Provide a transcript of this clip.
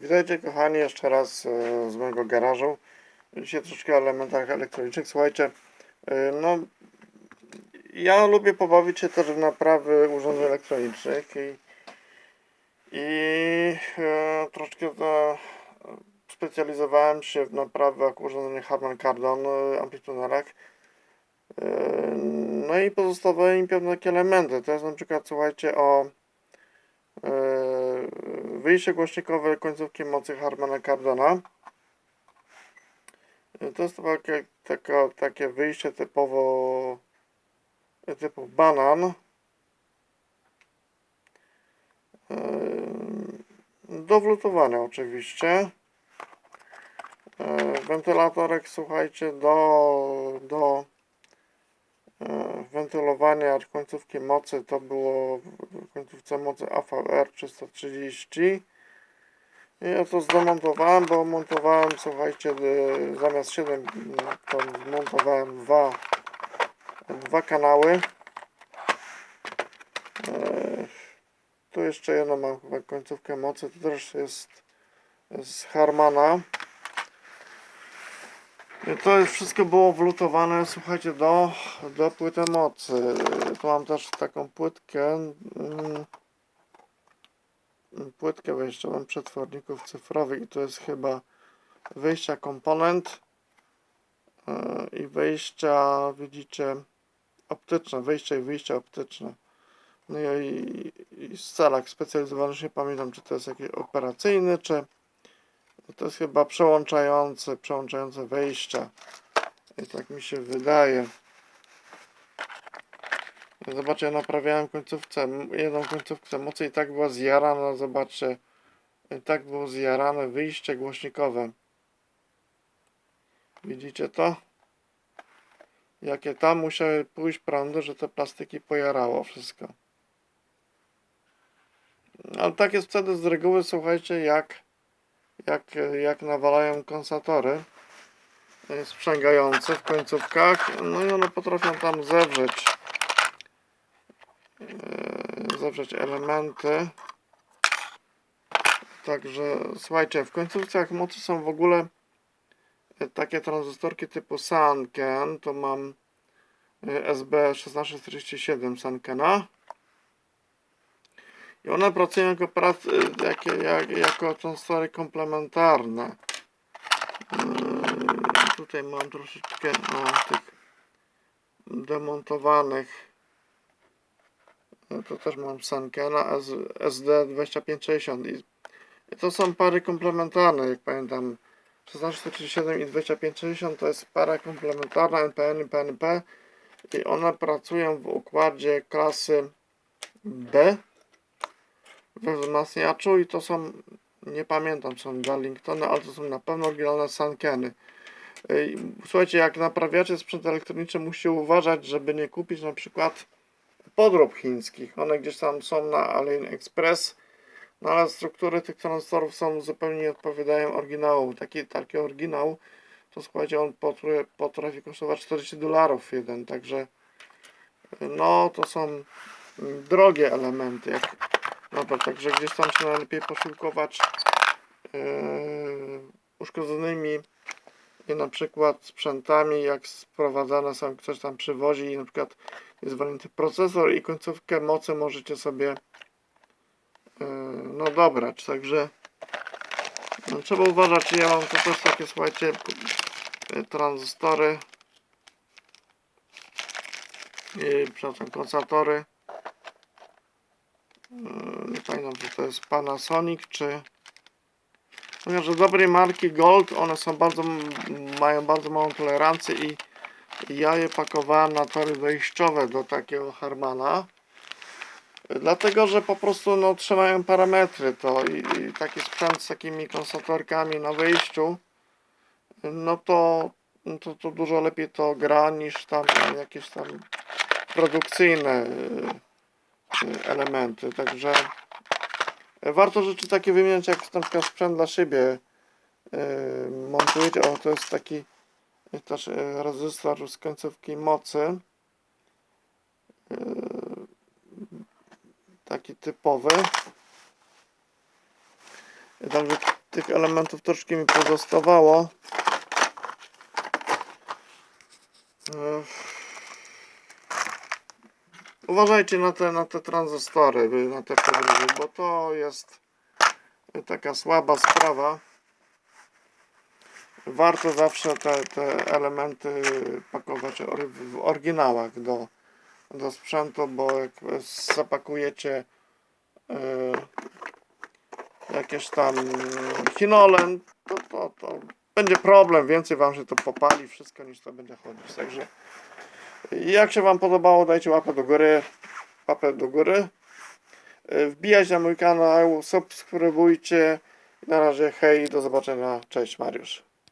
Witajcie kochani jeszcze raz e, z mojego garażu. Dzisiaj troszkę o elementach elektronicznych. Słuchajcie, e, no ja lubię pobawić się też w naprawy urządzeń elektronicznych i, i e, troszkę to specjalizowałem się w naprawach urządzeń Harman Kardon, amplitunerach. E, No i pozostawiały mi pewne elementy. To jest na przykład, słuchajcie, o wyjście głośnikowe końcówki mocy Harmana Kardona. E, To jest takie, taka, takie wyjście typowo typu banan. E, Do wlutowania oczywiście. Wentylatorek, słuchajcie, do, do e, wentylowania końcówki mocy to było w końcówce mocy AVR 330 i ja to zdemontowałem, bo montowałem, słuchajcie, y, zamiast 7 to zmontowałem dwa, dwa kanały. E, Tu jeszcze jedną mam chyba końcówkę mocy, to też jest z Harmana. I To jest wszystko było wlutowane, słuchajcie, do, do płyty mocy. Tu mam też taką płytkę. mm, Płytkę wejściową przetworników cyfrowych i to jest chyba wyjścia komponent e, i wejścia, widzicie, optyczne, wejście i wyjście optyczne. No i, i scalak specjalizowany, już nie pamiętam, czy to jest jakiś operacyjny, czy to jest chyba przełączający, przełączające wejścia. I tak mi się wydaje. Zobaczcie, ja naprawiałem końcówce, jedną końcówkę mocy i tak była zjarana, zobaczcie. I tak było zjarane wyjście głośnikowe. Widzicie to? Jakie tam musiały pójść prądy, że te plastiki pojarało wszystko. Ale tak jest wtedy z reguły, słuchajcie, jak, jak, jak nawalają konsatory e, sprzęgające w końcówkach, no i one potrafią tam zewrzeć e, zawrzeć elementy. Także słuchajcie, w końcówkach mocy są w ogóle e, takie tranzystorki typu Sanken. To mam e, SB1647 Sankena. I one pracują jako, prac, e, jakie, jak, jako tranzystory komplementarne. E, Tutaj mam troszeczkę o, tych demontowanych. No to też mam Sankena S- SD2560 i i to są pary komplementarne, jak pamiętam. 1647 i 2560 to jest para komplementarna NPN i PNP i one pracują w układzie klasy B we wzmacniaczu i to są nie pamiętam są Darlingtony, ale to są na pewno oryginalne Sankeny. Słuchajcie, jak naprawiacie sprzęt elektroniczny, musicie uważać, żeby nie kupić na przykład podrób chińskich. One gdzieś tam są na AliExpress, no ale struktury tych tranzystorów są zupełnie nie odpowiadają oryginału. Taki, taki oryginał, to słuchajcie, on potrafi, potrafi kosztować 40 dolarów jeden, także no to są drogie elementy, jak dobra, także gdzieś tam się najlepiej posiłkować yy, uszkodzonymi i na przykład sprzętami, jak sprowadzane są, ktoś tam przywozi i na przykład jest walnięty procesor i końcówkę mocy możecie sobie yy, no dobrać, także no, trzeba uważać, ja mam tu też takie słuchajcie yy, tranzystory yy, przepraszam, konsatory. yy, nie pamiętam czy to jest Panasonic czy że dobrej marki Gold, one są bardzo, mają bardzo małą tolerancję i ja je pakowałem na tory wejściowe do takiego Harmana. Dlatego, że po prostu no, trzymają parametry to i, i taki sprzęt z takimi konstatorkami na wyjściu, no to, to, to dużo lepiej to gra niż tam jakieś tam produkcyjne y, elementy. Także warto rzeczy takie wymieniać, jak na przykład sprzęt dla siebie y, montujecie. O, to jest taki też y, rezystor z końcówki mocy. Taki typowy. Także tych elementów troszkę mi pozostawało. Uważajcie na te, na te tranzystory, na te podróże, bo to jest taka słaba sprawa. Warto zawsze te, te elementy pakować w oryginałach do, do sprzętu, bo jak zapakujecie e, jakieś tam chinolem, to, to, to będzie problem, więcej wam się to popali, wszystko niż to będzie chodzić. Także jak się wam podobało, dajcie łapę do góry, łapę do góry. E, Wbijajcie na mój kanał, subskrybujcie. Na razie hej, do zobaczenia. Cześć Mariusz.